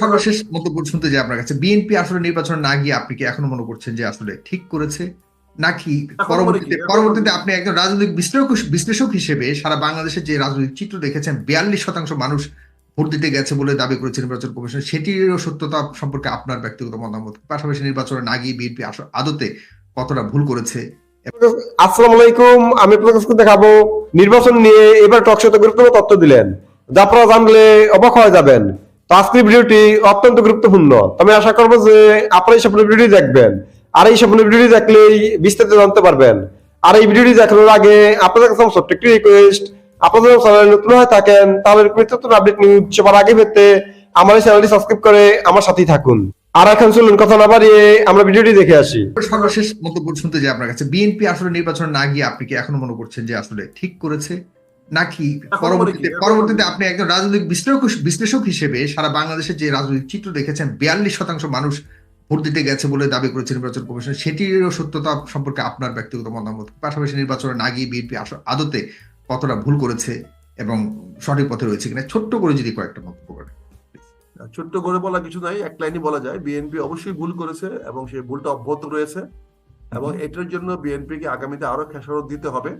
সর্বশেষ মন্তব্য শুনতে যাই আপনার কাছে। বিএনপি আসলে নির্বাচন না গিয়ে আপনি কি এখনও মনে করছেন যে আসলে ঠিক করেছে? নাকি পরবর্তীতে পরবর্তীতে আপনি একজন রাজনৈতিক বিশ্লেষক বিশ্লেষক হিসেবে সারা বাংলাদেশের যে রাজনৈতিক চিত্র দেখেছেন বিয়াল্লিশ শতাংশ মানুষ ভোট দিতে গেছে বলে দাবি করেছে নির্বাচন কমিশন। সেটিরও সত্যতা সম্পর্কে আপনার ব্যক্তিগত মতামত পাশাপাশি নির্বাচনে না গিয়ে বিএনপি আদতে কতটা ভুল করেছে? আসসালামু আলাইকুম আমি প্রকাশকে দেখাবো। নির্বাচন নিয়ে এবার টকশোতে গুরুত্বপূর্ণ তথ্য দিলেন। যা আপনারা জানলে অবাক হয়ে যাবেন। তো আজকের ভিডিওটি অত্যন্ত গুরুত্বপূর্ণ। আমি আশা করব যে আপনারা এই সম্পূর্ণ ভিডিওটি দেখবেন। আর এই সম্পূর্ণ ভিডিওটি দেখলেই বিস্তারিত জানতে পারবেন। আর এই ভিডিওটি দেখানোর আগে আপনাদের কাছে একটি রিকোয়েস্ট আপনাদের নতুন হয়ে থাকেন, তাহলে নিত্য আপডেট নিউজ সবার আগে পেতে আমার এই চ্যানেলটি সাবস্ক্রাইব করে আমার সাথেই থাকুন। আর এখন চলুন, কথা না বাড়িয়ে আমরা ভিডিওটি দেখে আসি। সর্বশেষ মন্তব্য শুনতে আপনার কাছে বিএনপি আসলে নির্বাচন না গিয়ে আপনি কি এখনও মনে করছেন যে আসলে ঠিক করেছে? নাকি পরবর্তীতে পরবর্তীতে আপনি একজন রাজনৈতিক বিশ্লেষক বিশ্লেষক হিসেবে সারা বাংলাদেশের যে রাজনৈতিক চিত্র দেখেছেন বিয়াল্লিশ শতাংশ মানুষ ভোট দিতে গেছে বলে দাবি করেছে নির্বাচন কমিশন। সেটিরও সত্যতা সম্পর্কে আপনার ব্যক্তিগত মতামত পাশাপাশি নির্বাচনে না গিয়ে বিএনপি আদতে কতটা ভুল করেছে এবং সঠিক পথে রয়েছে কিনা? ছোট্ট করে যদি কয়েকটা মন্তব্য করেন। ছোট্ট করে বলা কিছু নাই এক লাইনই বলা যায়। বিএনপি অবশ্যই ভুল করেছে এবং সেই ভুলটা অব্যাহত রয়েছে এবং এটার জন্য বিএনপি কে আগামীতে আরও খেসারত দিতে হবে।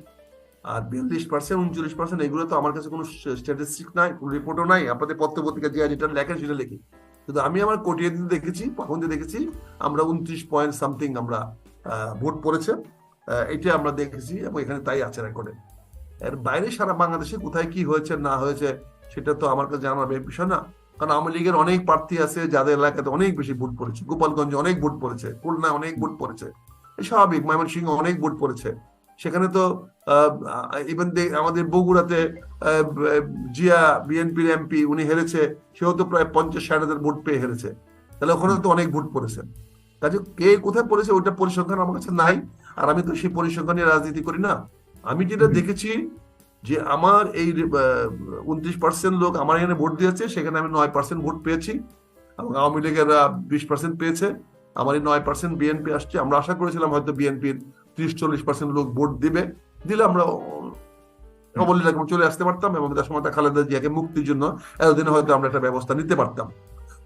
আর বিয়াল্লিশ পার্সেন্ট উনচল্লিশ পার্সেন্ট এগুলো তো আমার কাছে কোনো স্ট্যাটিস্টিক নাই রিপোর্টও নাই। আপনাদের পত্র পত্রিকা যে যেটা লেখেন সেটা লিখি। কিন্তু আমি আমার কোটিয়ে দিতে দেখেছি দিয়ে দেখেছি, আমরা উনত্রিশ পয়েন্ট সামথিং আমরা ভোট পড়েছে। এটা আমরা দেখেছি এবং এখানে তাই আছে রেকর্ডে এর বাইরে সারা বাংলাদেশে কোথায় কি হয়েছে, না হয়েছে, সেটা তো আমার কাছে জানার বিষয় না। কারণ আওয়ামী লীগের অনেক প্রার্থী আছে, যাদের এলাকাতে অনেক বেশি ভোট পড়েছে। গোপালগঞ্জে অনেক ভোট পড়েছে, খুলনায় অনেক ভোট পড়েছে। স্বাভাবিক, ময়মনসিংহ অনেক ভোট পড়েছে। সেখানে তো ইভেন আমাদের বগুড়াতে জিয়া, বিএনপির এমপি উনি হেরেছে, সেও তো প্রায় পঞ্চাশ, ষাট হাজার ভোট পেয়ে হেরেছে। তাহলে ওখানে তো অনেক ভোট পড়েছে। কাজে কে কোথায় পড়েছে ওটা পরিসংখ্যান আমার কাছে নাই, আর আমি তো সেই পরিসংখ্যান নিয়ে রাজনীতি করি না। আমি যেটা দেখেছি যে আমার এই উনত্রিশ পার্সেন্ট লোক আমার এখানে ভোট দিয়েছে, সেখানে আমি নয় পার্সেন্ট ভোট পেয়েছি। এবং আওয়ামী লীগের বিশ পার্সেন্ট পেয়েছে আমার এই নয় পার্সেন্ট বিএনপি আসছে। আমরা আশা করেছিলাম হয়তো বিএনপির ত্রিশ চল্লিশ পার্সেন্ট লোক ভোট দিবে। দিলে আমরা অবলীলা চলে আসতে পারতাম এবং তার সময় খালেদা জিয়াকে মুক্তির জন্য এতদিনে হয়তো আমরা একটা ব্যবস্থা নিতে পারতাম।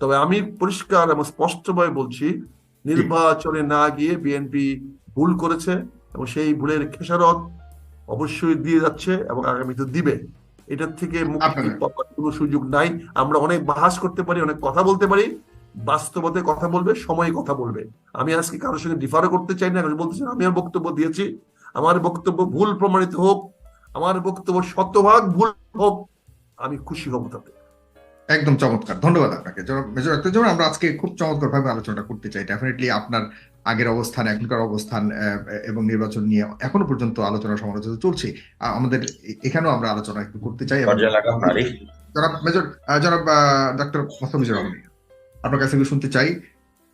তবে আমি পরিষ্কার এবং স্পষ্টভাবে বলছি নির্বাচনে না গিয়ে বিএনপি ভুল করেছে এবং সেই ভুলের খেসারত অবশ্যই দিয়ে যাচ্ছে এবং আগামীতে দিবে। এটার থেকে মুক্তি পাওয়ার কোনো সুযোগ নাই। আমরা অনেক বাহাস করতে পারি অনেক কথা বলতে পারি। বাস্তবতে কথা বলবে সময় কথা বলবে। আমি আজকে কারোর সঙ্গে ডিফারও করতে চাই না আমি বলতে চাই আমি আমার বক্তব্য দিয়েছি। আমার বক্তব্য ভুল প্রমাণিত হোক আমার বক্তব্য শতভাগ ভুল হোক আমি খুশি হব তাতে। একদম চমৎকার ধন্যবাদ আপনাকে। মেজর আক্তার যেমন আমরা আজকে খুব চমৎকার ভাবে আলোচনা করতে চাই। ডেফিনেটলি আপনার আগের অবস্থান এখনকার অবস্থান আহ, এবং নির্বাচন নিয়ে এখনও পর্যন্ত আলোচনা সমালোচনা চলছে। আমাদের এখানেও আমরা আলোচনা একটু করতে চাই। জনাব মেজর আহ, জনাব ডক্টর মোস্তাফিজুর রহমান। আপনার কাছে শুনতে চাই।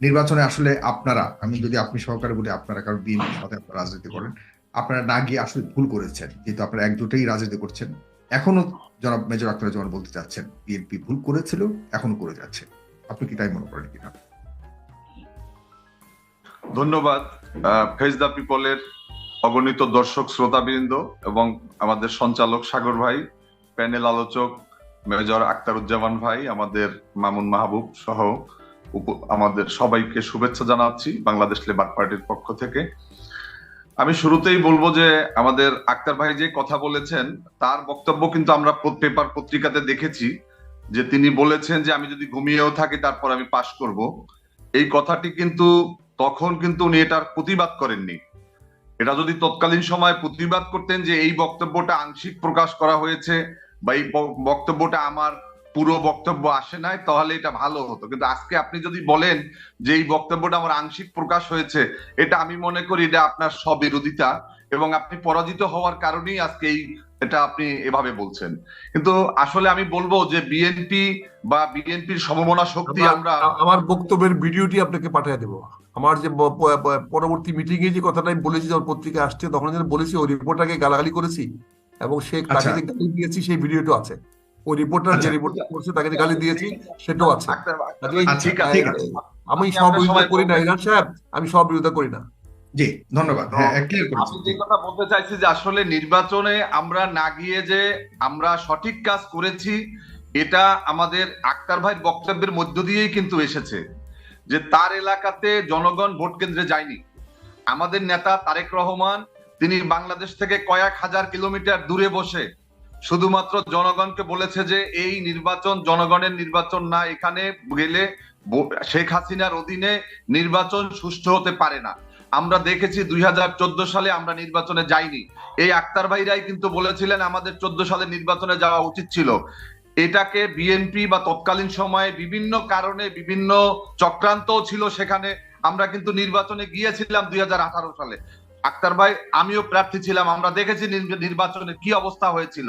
নির্বাচনে আসলে আপনারা, আমি যদি আপনি সহকারে বলি, আপনারা কারণ বিএনপির সাথে আপনারা রাজনীতি করেন। আপনারা না গিয়ে আসলে ভুল করেছেন, যেহেতু আপনারা একজোটেই রাজনীতি করছেন। এখনও জনাব মেজর আক্তার যেমন বলতে চাচ্ছেন, বিএনপি ভুল করেছিল, এখনও করে যাচ্ছে। আপনি কি তাই মনে করেন কিনা? ধন্যবাদ ফেজ দ্য পিপলের অগণিত দর্শক শ্রোতাবৃন্দ এবং আমাদের সঞ্চালক সাগর ভাই, প্যানেল আলোচক মেজর আক্তারুজ্জামান ভাই, আমাদের মামুন মাহবুব সহ আমাদের সবাইকে শুভেচ্ছা জানাচ্ছি বাংলাদেশ লেবার পার্টির পক্ষ থেকে। আমি শুরুতেই বলব যে আমাদের আক্তার ভাই যে কথা বলেছেন, তার বক্তব্য কিন্তু আমরা পেপার পত্রিকাতে দেখেছি, যে তিনি বলেছেন যে আমি যদি ঘুমিয়েও থাকি, তারপর আমি পাশ করব। এই কথাটি কিন্তু তখন কিন্তু উনি এটার প্রতিবাদ করেননি। এটা যদি তৎকালীন সময় প্রতিবাদ করতেন যে এই বক্তব্যটা আংশিক প্রকাশ করা হয়েছে বা এই বক্তব্যটা আমার পুরো বক্তব্য আসে নাই তাহলে এটা ভালো হতো। কিন্তু আজকে আপনি যদি বলেন যে এই বক্তব্যটা আমার আংশিক প্রকাশ হয়েছে এটা আমি মনে করি এটা আপনার স্ববিরোধিতা এবং আপনি পরাজিত হওয়ার কারণেই আজকে এই এটা আপনি এভাবে বলছেন। কিন্তু আসলে আমি বলব যে বিএনপি বা বিএনপির সমমনা শক্তি আমরা আমার- বক্তব্যের ভিডিওটি আপনাকে পাঠিয়ে দেবো। আমার যে পরবর্তী মিটিং এ যে কথাটা আমি বলেছি যখন পত্রিকা আসছে তখন বলেছি ওই রিপোর্টারকে গালাগালি করেছি। এবং সে তাকে আচ্ছা। যে গালি দিয়েছি সেই ভিডিওটা আছে। ওই রিপোর্টার যে আচ্ছা। রিপোর্ট করছে তাকে যে গালি দিয়েছি সেটাও আছে। আচ্ছা। আমি সব বিরোধিতা করি না ইরান সাহেব আমি সব বিরোধিতা করি না। জি ধন্যবাদ। হ্যাঁ আমি যে কথা বলতে চাইছি যে আসলে নির্বাচনে আমরা না গিয়ে যে আমরা সঠিক কাজ করেছি এটা আমাদের আক্তার ভাইয়ের বক্তব্যের মধ্য দিয়েই কিন্তু এসেছে। যে তার এলাকাতে জনগণ ভোট কেন্দ্রে যায়নি। আমাদের নেতা তারেক রহমান তিনি বাংলাদেশ থেকে কয়েক হাজার কিলোমিটার দূরে বসে শুধুমাত্র জনগণকে বলেছে যে এই নির্বাচন জনগণের নির্বাচন না, এখানে গেলে শেখ হাসিনার অধীনে নির্বাচন সুষ্ঠু হতে পারে না। আমরা দেখেছি দুই সালে আমরা নির্বাচনে যাইনি। এই আক্তার ভাইরাই কিন্তু বলেছিলেন আমাদের চোদ্দ সালে নির্বাচনে যাওয়া উচিত ছিল। এটাকে বিএনপি বা তৎকালীন সময়ে বিভিন্ন কারণে বিভিন্ন চক্রান্ত ছিল সেখানে। আমরা কিন্তু নির্বাচনে গিয়েছিলাম দুই হাজার আঠারো সালে। আক্তার ভাই, আমিও প্রার্থী ছিলাম, আমরা দেখেছি নির্বাচনে কি অবস্থা হয়েছিল।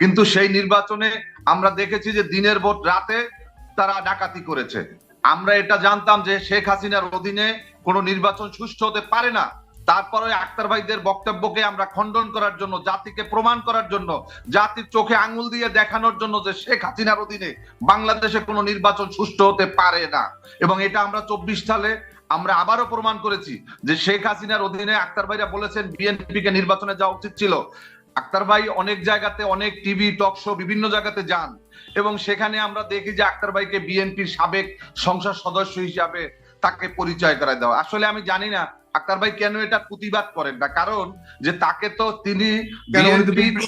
কিন্তু সেই নির্বাচনে আমরা দেখেছি যে দিনের ভোট রাতে তারা ডাকাতি করেছে। আমরা এটা জানতাম যে শেখ হাসিনার অধীনে কোনো নির্বাচন সুষ্ঠু হতে পারে না। তারপরে আক্তার ভাইদের বক্তব্যকে আমরা খণ্ডন করার জন্য, জাতিকে প্রমাণ করার জন্য, জাতির চোখে আঙুল দিয়ে দেখানোর জন্য যে শেখ হাসিনার অধীনে বাংলাদেশে কোনো নির্বাচন সুষ্ঠু হতে পারে না। এবং এটা আমরা চব্বিশ সালে আমরা আবারও প্রমাণ করেছি যে শেখ হাসিনার অধীনে আক্তার ভাইরা বলেছেন বিএনপি কে নির্বাচনে যাওয়া উচিত ছিল। আক্তার ভাই অনেক জায়গাতে অনেক টিভি টক শো বিভিন্ন জায়গাতে যান এবং সেখানে আমরা দেখি যে আক্তার ভাইকে বিএনপির সাবেক সংসদ সদস্য হিসাবে তাকে পরিচয় করায় দেওয়া। আসলে আমি জানি না আক্তার ভাই কেন এটা প্রতিবাদ করেন না কারণ যে তাকে তো তিনি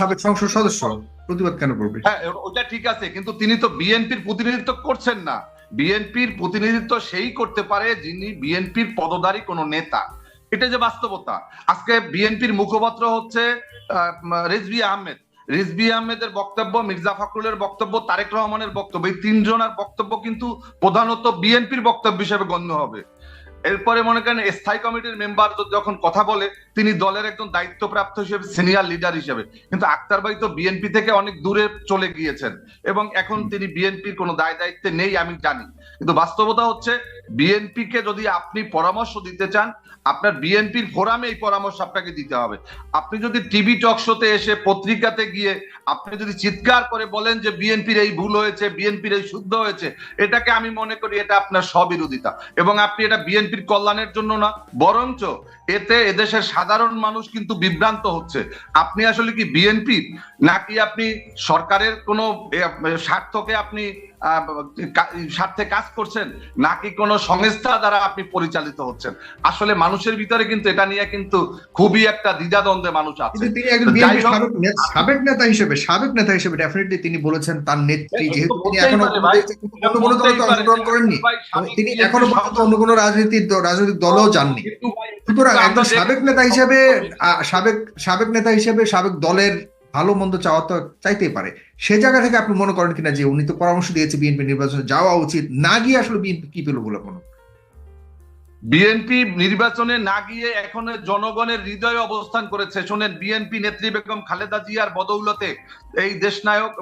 সাবেক সংসদ সদস্য? প্রতিবাদ কেন করবে? হ্যাঁ ওটা ঠিক আছে কিন্তু তিনি তো বিএনপির প্রতিনিধিত্ব করছেন না। বিএনপির প্রতিনিধিত্ব সেই করতে পারে যিনি বিএনপির পদধারী কোনো নেতা। এটা যে বাস্তবতা। আজকে বিএনপির মুখপাত্র হচ্ছে রেজবি আহমেদ। রিজবি আহমেদের বক্তব্য, মির্জা ফখরুলের বক্তব্য, তারেক রহমানের বক্তব্য, এই তিনজনের বক্তব্য কিন্তু প্রধানত বিএনপির বক্তব্য হিসেবে গণ্য হবে। এরপরে মনে করেন স্থায়ী কমিটির মেম্বার যখন কথা বলে, তিনি দলের একজন দায়িত্বপ্রাপ্ত হিসেবে, সিনিয়র লিডার হিসেবে। কিন্তু আক্তার ভাই তো বিএনপি থেকে অনেক দূরে চলে গিয়েছেন এবং এখন তিনি বিএনপির কোনো দায় দায়িত্বে নেই, আমি জানি। কিন্তু বাস্তবতা হচ্ছে বিএনপি কে যদি আপনি পরামর্শ দিতে চান, আপনার বিএনপির ফোরামে এই পরামর্শ আপনাকে দিতে হবে। আপনি যদি টিভি টক শোতে এসে পত্রিকাতে গিয়ে আপনি যদি চিৎকার করে বলেন যে বিএনপির এই ভুল হয়েছে, বিএনপির এই শুদ্ধ হয়েছে, এটাকে আমি মনে করি এটা আপনার স্ববিরোধিতা। এবং আপনি এটা বিএনপির কল্যাণের জন্য না, বরঞ্চ এতে এদেশের সাধারণ মানুষ কিন্তু বিভ্রান্ত হচ্ছে। আপনি আসলে কি বিএনপি নাকি আপনি সরকারের কোনো স্বার্থকে আপনি স্বার্থে কাজ করছেন নাকি কোনো সংস্থা দ্বারা আপনি পরিচালিত হচ্ছেন? আসলে মানুষের ভিতরে কিন্তু এটা নিয়ে কিন্তু খুবই একটা দ্বিধাদ্বন্দ্বে মানুষ আছে। তিনি একজন সাবেক নেতা হিসেবে সাবেক নেতা হিসেবে ডেফিনেটলি তিনি বলেছেন তার নেত্রী যেহেতু তিনি এখনও অংশগ্রহণ করেননি। তিনি এখনও পর্যন্ত অন্য কোনো রাজনীতির রাজনৈতিক দলও যাননি। সুতরাং একজন সাবেক নেতা হিসেবে সাবেক সাবেক নেতা হিসেবে সাবেক দলের ভালো মন্দ চাওয়া তো চাইতেই পারে সে জায়গা থেকে আপনি মনে করেন কিনা যে উনি তো পরামর্শ দিয়েছে বিএনপি নির্বাচনে যাওয়া উচিত, না গিয়ে আসলে বিএনপি কি পেল বলে মনে? বিএনপি নির্বাচনে না গিয়ে এখন জনগণের হৃদয়ে অবস্থান করেছে। শোনেন, বিএনপি নেত্রী বেগম খালেদা জিয়ার বদৌলতে এই দেশনায়ক,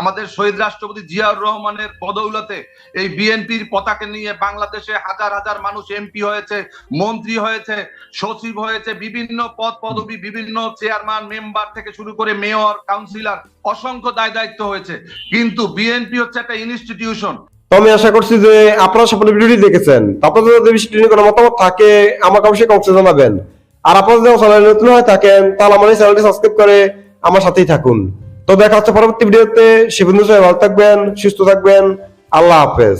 আমাদের শহীদ রাষ্ট্রপতি জিয়াউর রহমানের বদৌলতে এই বিএনপির পতাকা নিয়ে বাংলাদেশে হাজার হাজার মানুষ এমপি হয়েছে, মন্ত্রী হয়েছে, সচিব হয়েছে, বিভিন্ন পদ পদবি, বিভিন্ন চেয়ারম্যান, মেম্বার থেকে শুরু করে মেয়র, কাউন্সিলর অসংখ্য দায় দায়িত্ব হয়েছে। কিন্তু বিএনপি হচ্ছে একটা ইনস্টিটিউশন তো আমি আশা করছি যে আপনারা সকলে ভিডিওটি দেখেছেন। আপনাদের যদি বিষয়টি নিয়ে কোনো মতামত থাকে, আমাকে অবশ্যই কমসে জানাবেন। আর আপনারা যদি চ্যানেল নতুন হয়ে থাকেন, তাহলে আমার এই চ্যানেলটি সাবস্ক্রাইব করে আমার সাথেই থাকুন। তো দেখা হচ্ছে পরবর্তী ভিডিওতে। সে বন্ধু সবাই ভালো থাকবেন, সুস্থ থাকবেন। আল্লাহ হাফেজ।